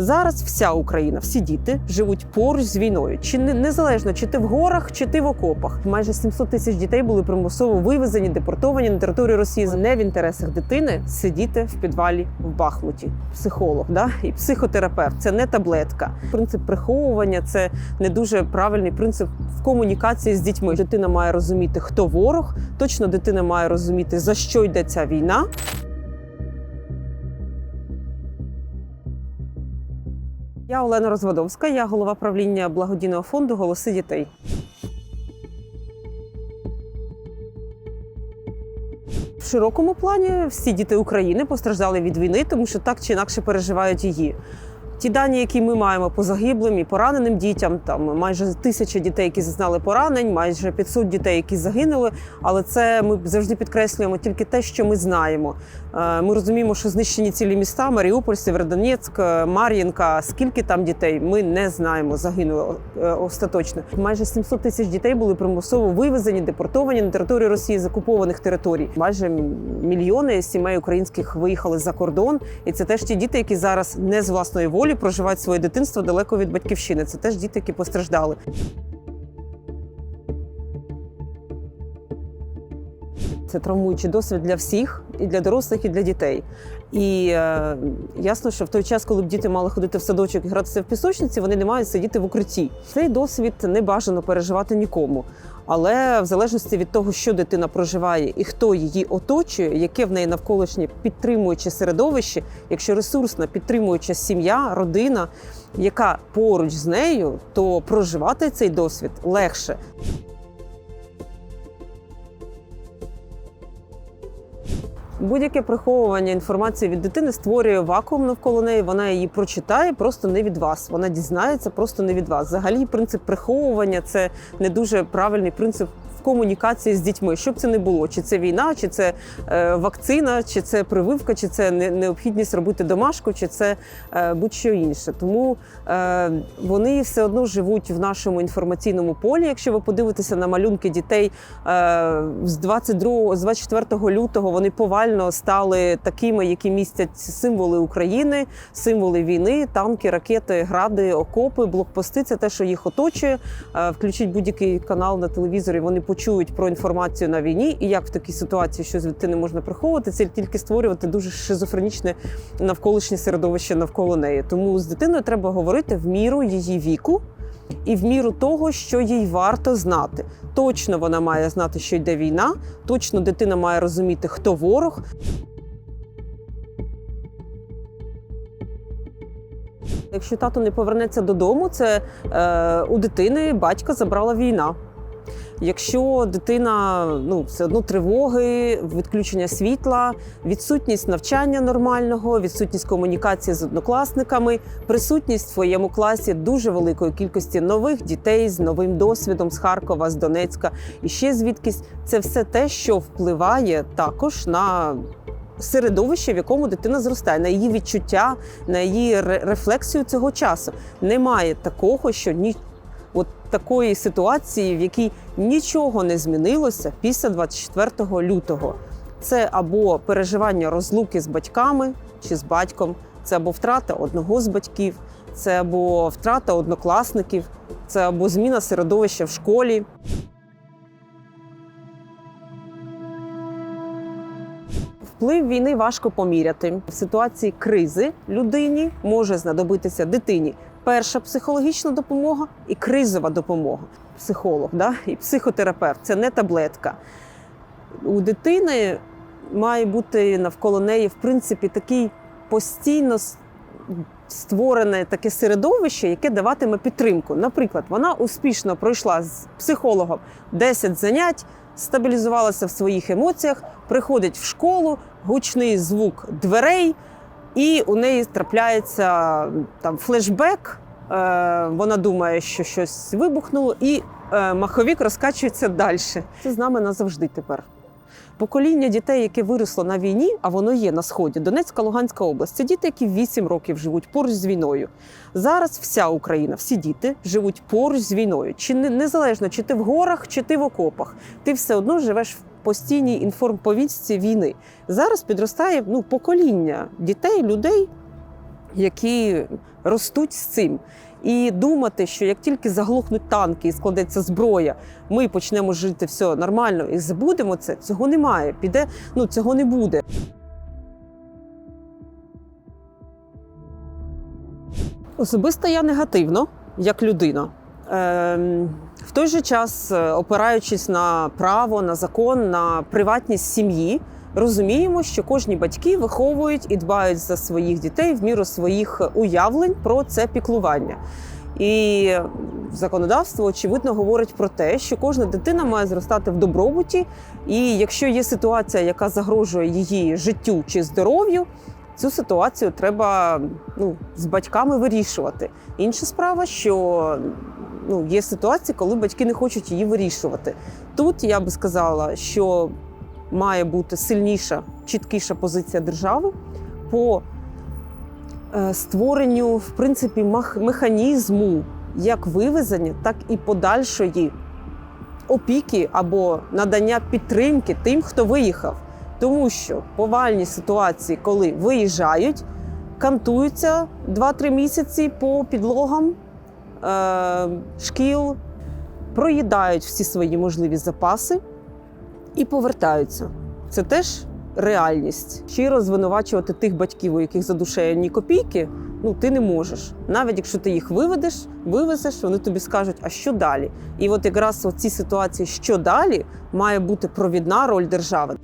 Зараз вся Україна, всі діти живуть поруч з війною. Чи не незалежно, чи ти в горах, чи ти в окопах. Майже 700 тисяч дітей були примусово вивезені, депортовані на територію Росії. Не в інтересах дитини сидіти в підвалі в Бахмуті. Психолог, да і психотерапевт це не таблетка. Принцип приховування це не дуже правильний принцип в комунікації з дітьми. Дитина має розуміти, хто ворог. Точно дитина має розуміти за що йде ця війна. Олена Розводовська, я голова правління благодійного фонду Голоси дітей. В широкому плані всі діти України постраждали від війни, тому що так чи інакше переживають її. Ті дані, які ми маємо по загиблим і пораненим дітям, там майже тисяча дітей, які зазнали поранень, майже 500 дітей, які загинули. Але це ми завжди підкреслюємо тільки те, що ми знаємо. Е, Ми розуміємо, що знищені цілі міста Маріуполь, Сєвєродонецьк, е, Мар'їнка. Скільки там дітей, ми не знаємо. Загинуло е, остаточно. Майже 700 тисяч дітей були примусово вивезені, депортовані на територію Росії з окупованих територій. Майже мільйони сімей українських виїхали за кордон, і це теж ті діти, які зараз не з власної волі проживають своє дитинство далеко від батьківщини. Це теж діти, які постраждали. Це травмуючий досвід для всіх, і для дорослих, і для дітей. І е, ясно, що в той час, коли б діти мали ходити в садочок і гратися в пісочниці, вони не мають сидіти в укритті. Цей досвід не бажано переживати нікому. Але в залежності від того, що дитина проживає і хто її оточує, яке в неї навколишнє підтримуюче середовище, якщо ресурсна підтримуюча сім'я, родина, яка поруч з нею, то проживати цей досвід легше. Будь-яке приховування інформації від дитини створює вакуум навколо неї. Вона її прочитає просто не від вас. Вона дізнається просто не від вас. Взагалі, принцип приховування це не дуже правильний принцип комунікації з дітьми. Щоб це не було, чи це війна, чи це е, вакцина, чи це прививка, чи це не- необхідність робити домашку, чи це е, будь-що інше. Тому е, вони все одно живуть в нашому інформаційному полі. Якщо ви подивитеся на малюнки дітей з 22, з 24 лютого, вони повально стали такими, які містять символи України, символи війни, танки, ракети, гради, окопи, блокпости. Це те, що їх оточує. Включіть будь-який канал на телевізорі. Вони почують про інформацію на війні, і як в такій ситуації щось від дитини можна приховувати, це тільки створювати дуже шизофренічне навколишнє середовище навколо неї. Тому з дитиною треба говорити в міру її віку. І в міру того, що їй варто знати. Точно вона має знати, що йде війна, точно дитина має розуміти, хто ворог. Якщо тато не повернеться додому, це е, у дитини батька забрала війна. Якщо дитина ну все одно тривоги, відключення світла, відсутність навчання нормального, відсутність комунікації з однокласниками, присутність в своєму класі дуже великої кількості нових дітей з новим досвідом з Харкова, з Донецька і ще звідкись, це все те, що впливає також на середовище, в якому дитина зростає, на її відчуття, на її ре- рефлексію цього часу. Немає такого, що ні. От такої ситуації, в якій нічого не змінилося після 24 лютого. Це або переживання розлуки з батьками чи з батьком, це або втрата одного з батьків, це або втрата однокласників, це або зміна середовища в школі. Вплив війни важко поміряти. В ситуації кризи людині може знадобитися дитині перша психологічна допомога і кризова допомога. Психолог да? і психотерапевт це не таблетка. У дитини має бути навколо неї, в принципі, такий постійно створене таке середовище, яке даватиме підтримку. Наприклад, вона успішно пройшла з психологом 10 занять, стабілізувалася в своїх емоціях, приходить в школу, гучний звук дверей, і у неї трапляється там флешбек. Е, вона думає, що щось вибухнуло, і е, маховік розкачується далі. Це з нами назавжди тепер. Покоління дітей, яке виросло на війні, а воно є на сході, Донецька, Луганська область. Це діти, які 8 років живуть поруч з війною. Зараз вся Україна, всі діти живуть поруч з війною. Чи незалежно, чи ти в горах, чи ти в окопах, ти все одно живеш в постійній інформповістці війни. Зараз підростає ну, покоління дітей, людей, які ростуть з цим. І думати, що як тільки заглохнуть танки і складеться зброя, ми почнемо жити все нормально і забудемо це, цього немає. Піде, ну цього не буде. Особисто я негативно, як людина. Ем, в той же час, е, опираючись на право, на закон, на приватність сім'ї, розуміємо, що кожні батьки виховують і дбають за своїх дітей в міру своїх уявлень про це піклування. І законодавство очевидно говорить про те, що кожна дитина має зростати в добробуті, і якщо є ситуація, яка загрожує її життю чи здоров'ю, цю ситуацію треба ну, з батьками вирішувати. Інша справа, що ну, є ситуації, коли батьки не хочуть її вирішувати. Тут я би сказала, що має бути сильніша, чіткіша позиція держави по е, створенню в принципі механізму як вивезення, так і подальшої опіки або надання підтримки тим, хто виїхав. Тому що повальні ситуації, коли виїжджають, кантуються 2-3 місяці по підлогам шкіл, проїдають всі свої можливі запаси і повертаються. Це теж реальність. Щиро звинувачувати тих батьків, у яких за душею ні копійки, ну ти не можеш. Навіть якщо ти їх виведеш, вивезеш, вони тобі скажуть, а що далі? І от якраз у цій ситуації, що далі, має бути провідна роль держави.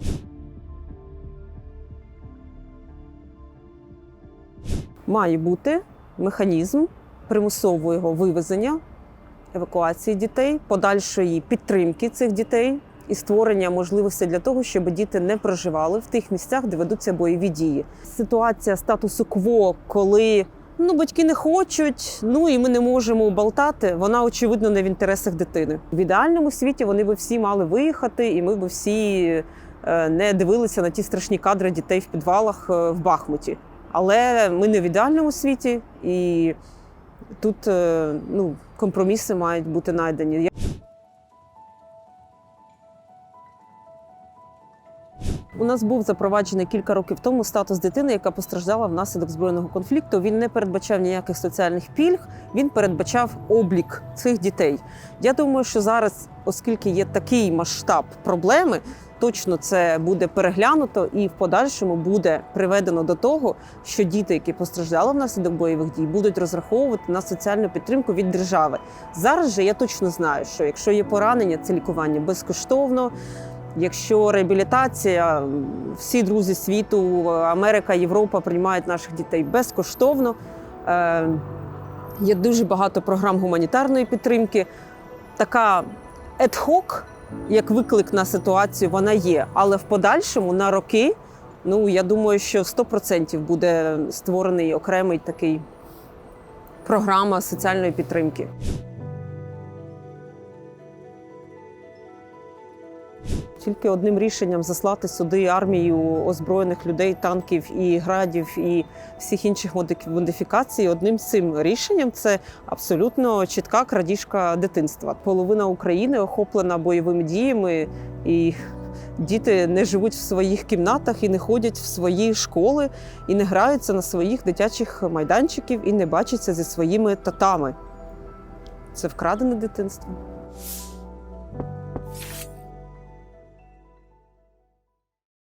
Має бути механізм примусового вивезення, евакуації дітей, подальшої підтримки цих дітей і створення можливостей для того, щоб діти не проживали в тих місцях, де ведуться бойові дії. Ситуація статусу кво, коли ну батьки не хочуть, ну і ми не можемо болтати. Вона очевидно не в інтересах дитини. В ідеальному світі вони би всі мали виїхати, і ми би всі е, не дивилися на ті страшні кадри дітей в підвалах е, в Бахмуті. Але ми не в ідеальному світі, і тут е, ну, компроміси мають бути знайдені. У нас був запроваджений кілька років тому статус дитини, яка постраждала внаслідок збройного конфлікту. Він не передбачав ніяких соціальних пільг, він передбачав облік цих дітей. Я думаю, що зараз, оскільки є такий масштаб проблеми, точно це буде переглянуто і в подальшому буде приведено до того, що діти, які постраждали внаслідок бойових дій, будуть розраховувати на соціальну підтримку від держави. Зараз же я точно знаю, що якщо є поранення, це лікування безкоштовно. Якщо реабілітація, всі друзі світу, Америка, Європа приймають наших дітей безкоштовно. Е, Є дуже багато програм гуманітарної підтримки. Така ad-hoc, як виклик на ситуацію, вона є. Але в подальшому на роки, ну я думаю, що 100% буде створений окремий такий програма соціальної підтримки. Тільки одним рішенням заслати сюди армію озброєних людей, танків і градів і всіх інших модифікацій. Одним цим рішенням це абсолютно чітка крадіжка дитинства. Половина України охоплена бойовими діями, і діти не живуть в своїх кімнатах і не ходять в свої школи, і не граються на своїх дитячих майданчиків і не бачаться зі своїми татами. Це вкрадене дитинство.